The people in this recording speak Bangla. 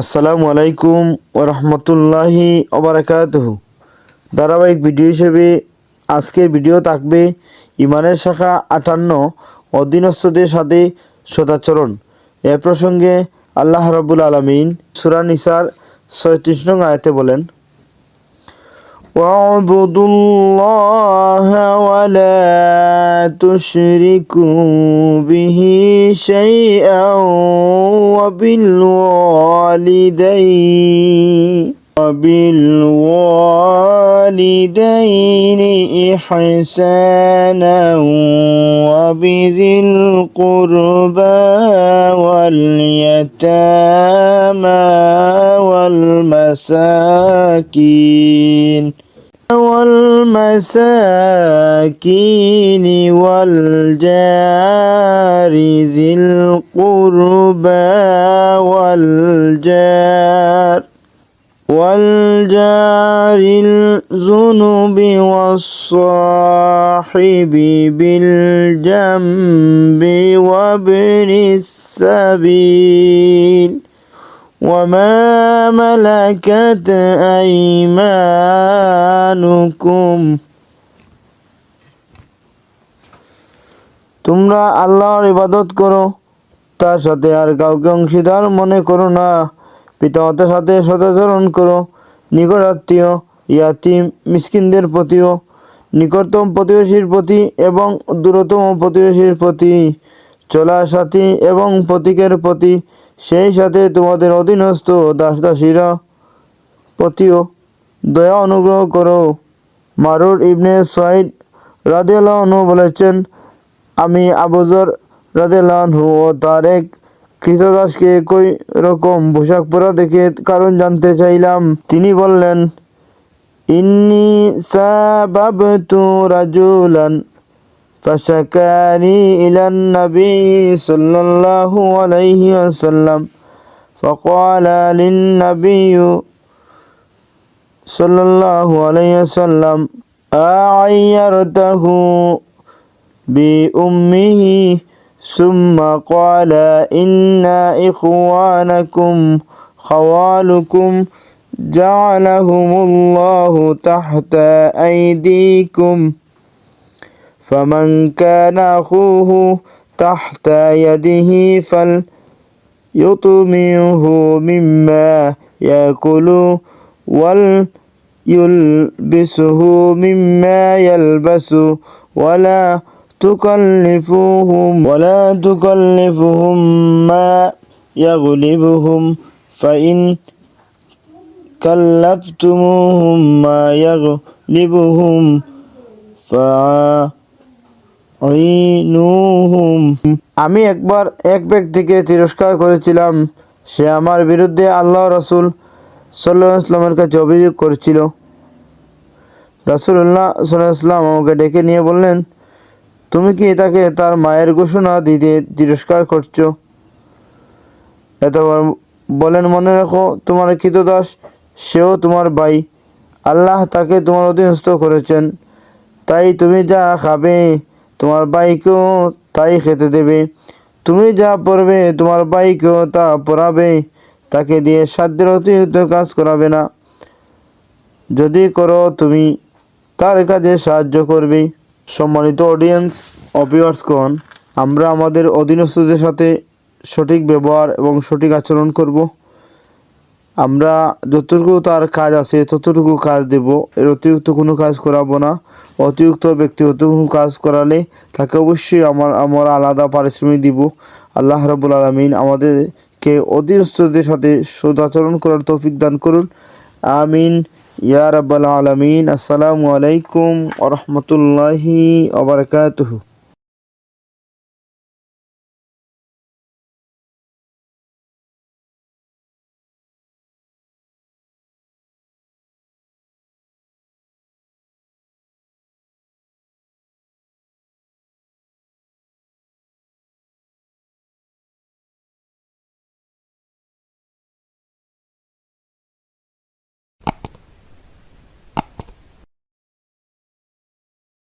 আসসালামু আলাইকুম ওরহমতুল্লাহি ওবরাকাতহ ধারাবাহিক ভিডিও হিসেবে আজকের ভিডিও থাকবে ইমানের শাখা আটান্ন, অধীনস্থদের সাথে সদাচরণ। এ প্রসঙ্গে আল্লাহ রাবুল আলমিন সুরানিসার ছয়ত্রিশ নং আয়াতে বলেন واعبدوا الله ولا تشركوا به شيئا وبالوالدين وبالوالدين إحسانا وبذي القربى واليتامى والمساكين والمساكين والجار ذي القربى والجار والجار الذنب والصاحب بالجنب وابن السبيل وما ملكت أيمانكم তোমরা আল্লাহর ইবাদত করো তার সাথে আর কাউকে অংশীদার মনে করো না পিতামাতার সাথে সদাচরণ করো নিকট আত্মীয় ইয়াতিম মিসকিনদের প্রতিও নিকটতম প্রতিবেশীর প্রতি এবং দূরতম প্রতিবেশীর প্রতি চলার সাথী এবং প্রতীকের প্রতি সেই সাথে তোমাদের অধীনস্থ দাস দাসীরা প্রতিও দয়া অনুগ্রহ করো। মারুর ইবনে সাইদ রাদিয়াল্লাহু বলেছেন, আমি আবুজর রাদিয়াল্লাহু ও তার এক কৃতদাসকে একই রকম পোশাক পরা দেখে কারণ জানতে চাইলাম। তিনি বললেন, ইন্নি সাবাবতু রাজুলান। فشكاني إلى النبي صلى الله عليه وسلم. فقال للنبي صلى الله عليه وسلم أعيرته بأمه؟ ثم قال إن إخوانكم خوالكم جعلهم الله تحت أيديكم. فمن كان أخوه تحت يده فليطمئه مما يأكل وليلبسه مما يلبس ولا تكلفوهم ولا تكلفهم ما يغلبهم فإن كلفتموهم ما يغلبهم فعينوهم আমি একবার এক ব্যক্তিকে তিরস্কার করেছিলাম। সে আমার বিরুদ্ধে আল্লাহ রসুল সাল্লাহ ইসলামের কাছে অভিযোগ করেছিল। রাসুল্লাহ সাল্লাহ ইসলাম আমাকে ডেকে নিয়ে বললেন, তুমি কি তাকে তার মায়ের ঘোষণা দিতে তিরস্কার করছ? এতবার বলেন, মনে রাখো, তোমার কৃতদাস, সেও তোমার ভাই। আল্লাহ তাকে তোমার অধীনস্থ করেছেন। তাই তুমি যা খাবে তোমার ভাইকেও তাই খেতে দেবে। তুমি যা পড়বে, তোমার ভাইকেও তা পড়াবে। তাকে দিয়ে সাধ্যের অতিরিক্ত কাজ করাবে না। যদি করো তুমি, তার কাজে সাহায্য করবে। সম্মানিত অডিয়েন্স অভিয়ার্সগণ আমরা আমাদের অধীনস্থদের সাথে সঠিক ব্যবহার এবং সঠিক আচরণ করব। আমরা যতটুকু তার কাজ আছে, ততটুকু কাজ দেব। এর অতিরিক্ত কোনো কাজ করাবো না। অতিরিক্ত ব্যক্তিগত কোনো কাজ করালে তাকে অবশ্যই আমার, আমরা আলাদা পারিশ্রমিক দিব। আল্লাহ রবুল আলমিন আমাদেরকে অধীনস্থদের সাথে সদাচরণ করার তৌফিক দান করুন। আমিন। ইয়া রাব্বাল আলামিন। আসসালামু আলাইকুম ওয়া রাহমাতুল্লাহি ওয়া বারাকাতুহু।